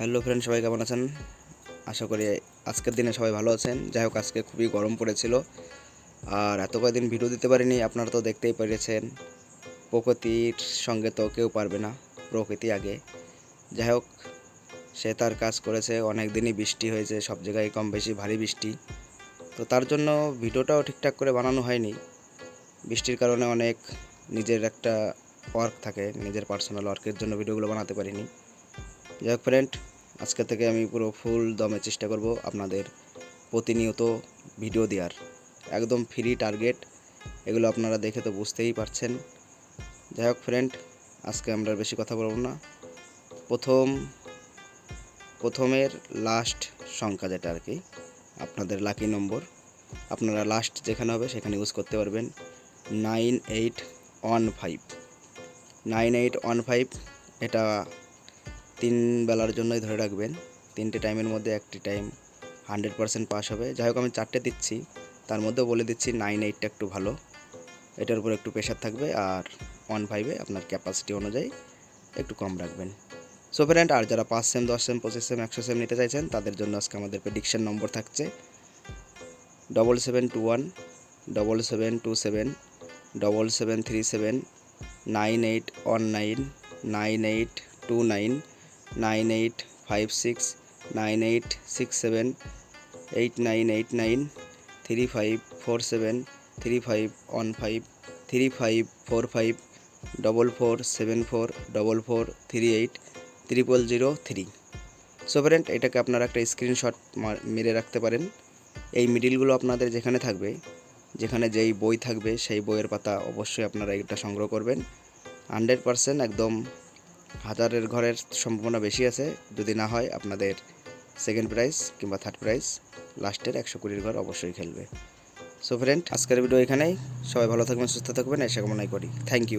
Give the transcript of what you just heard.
Hello friend, সবাই কেমন আছেন? আশা করি আজকের দিনে সবাই ভালো আছেন। যাই হোক, আজকে খুবই গরম পড়েছিল। আর এত কয়েকদিন ভিডিও দিতে পারিনি, আপনারা তো দেখতেই পেরেছেন। প্রকৃতির সঙ্গে তো কেউ পারবে না, প্রকৃতি আগে। যাই হোক, সে তার কাজ করেছে অনেক দিনই বৃষ্টি হয়েছে, সব জায়গায় কম বেশি ভারী বৃষ্টি। তো তার জন্য ভিডিওটাও ঠিকঠাক করে বানানো হয়নি। বৃষ্টির কারণে অনেক নিজের একটা ওয়ার্ক থাকে, নিজের পার্সোনাল ওয়ার্কের জন্য ভিডিওগুলো বানাতে পারিনি। যাই হোক ফ্রেন্ড আজকে থেকে আমি পুরো ফুল দমে চেষ্টা করব আপনাদের প্রতিনিয়ত ভিডিও দেওয়ার। একদম ফ্রি টার্গেট এগুলো আপনারা দেখে তো বুঝতেই পারছেন। যাই হোক ফ্রেন্ড আজকে আমরা বেশি কথা বলব না। প্রথম, প্রথমের লাস্ট সংখ্যা যেটা আর কি, আপনাদের লাকি নম্বর আপনারা লাস্ট যেখানে হবে সেখানে ইউজ করতে পারবেন। Nine eight one five nine eight one five এটা তিন বেলার জন্যই ধরে রাখবেন। তিনটে টাইমের মধ্যে একটি টাইম হান্ড্রেড পারসেন্ট পাস হবে। যাই হোক, আমি চারটে দিচ্ছি। তার মধ্যেও বলে দিচ্ছি নাইন এইটটা একটু ভালো। এটার উপর একটু প্রেশার থাকবে আর ওয়ান ফাইভে আপনার ক্যাপাসিটি অনুযায়ী একটু কম রাখবেন। সো ফ্রেন্ড আর যারা পাঁচ সেম দশ সেম পঁচিশ সেম একশো সেম নিতে চাইছেন, তাদের জন্য আজকে আমাদের প্রেডিকশন নম্বর থাকছে double seven two one double seven two seven double seven three seven nine eight one nine nine eight two nine nine eight five six nine eight six seven eight nine eight nine three five four seven three five one five three five four five double four seven four double four three eight triple zero three so friend, এটাকে আপনারা একটা screenshot মেরে রাখতে পারেন। এই মিডিলগুলো আপনাদের যেখানে থাকবে, যেখানে যেই বই থাকবে, সেই বইয়ের পাতা অবশ্যই আপনারা এটা সংগ্রহ করবেন। হান্ড্রেড পারসেন্ট একদম হাজারের ঘরের সম্ভাবনা বেশি আছে। যদি না হয়, আপনাদের সেকেন্ড প্রাইজ কিংবা থার্ড প্রাইজ লাস্টের একশো কুড়ির ঘর অবশ্যই খেলবে। সো ফ্রেন্ড আজকের ভিডিও এখানেই। সবাই ভালো থাকবেন, সুস্থ থাকবেন এসে কামনাই করি। Thank you